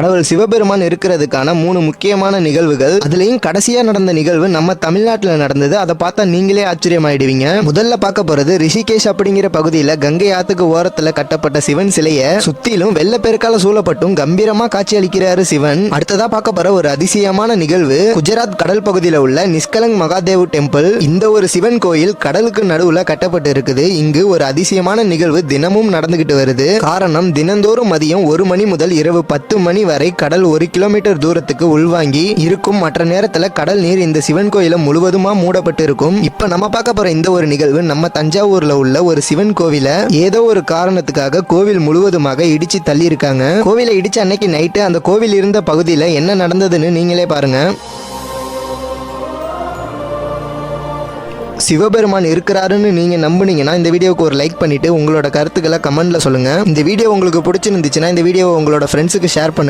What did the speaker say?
கடவுள் சிவபெருமான் இருக்கிறதுக்கான மூணு முக்கியமான நிகழ்வுகள். அதுலயும் கடைசியா நடந்த நிகழ்வு நம்ம தமிழ்நாட்டுல நடந்தது. அதை பார்த்தா நீங்களே ஆச்சரியமாயிடுவீங்க. முதல்ல பார்க்க போறது ரிஷிகேஷ் அப்படிங்கிற பகுதியில கங்கை ஆத்துக்கு ஓரத்துல கட்டப்பட்ட சிவன் சிலைய சுத்திலும் வெள்ள பெருக்கால சூழப்பட்டும் கம்பீரமா காட்சி அளிக்கிறாரு சிவன். அடுத்ததா பார்க்க போற ஒரு அதிசயமான நிகழ்வு குஜராத் கடல் பகுதியில உள்ள நிஷ்கலங் மகாதேவ் டெம்பிள் இந்த ஒரு சிவன் கோயில் கடலுக்கு நடுவுல கட்டப்பட்டு இருக்குது இங்கு ஒரு அதிசயமான நிகழ்வு தினமும் நடந்துகிட்டு வருது. காரணம் தினந்தோறும் மதியம் ஒரு மணி முதல் இரவு பத்து மணி வரை கடல் ஒரு கிலோமீட்டர் தூரத்துக்கு உள்வாங்கி இருக்கும். மற்ற நேரத்துல கடல் நீர் இந்த சிவன் கோயிலை முழுவதுமா மூடப்பட்டு இருக்கும் இப்ப நம்ம பார்க்க போற இந்த ஒரு நிகழ்வு நம்ம தஞ்சாவூர்ல உள்ள ஒரு சிவன் கோவில ஏதோ ஒரு காரணத்துக்காக கோவில் முழுவதுமாக இடிச்சு தள்ளி இருக்காங்க கோவிலை இடிச்ச அன்னைக்கு நைட்டு அந்த கோவில் இருந்த பகுதியில என்ன நடந்ததுன்னு நீங்களே பாருங்க. சிவபெருமான் இருக்கிறாருன்னு நீங்க நம்புனீங்கன்னா இந்த வீடியோவுக்கு ஒரு லைக் பண்ணிட்டு உங்களோட கருத்துக்களை கமெண்ட்ல சொல்லுங்க. இந்த வீடியோ உங்களுக்கு பிடிச்சிருந்துச்சுன்னா இந்த வீடியோவை உங்களோட ஃப்ரெண்ட்ஸுக்கு ஷேர் பண்ணுங்க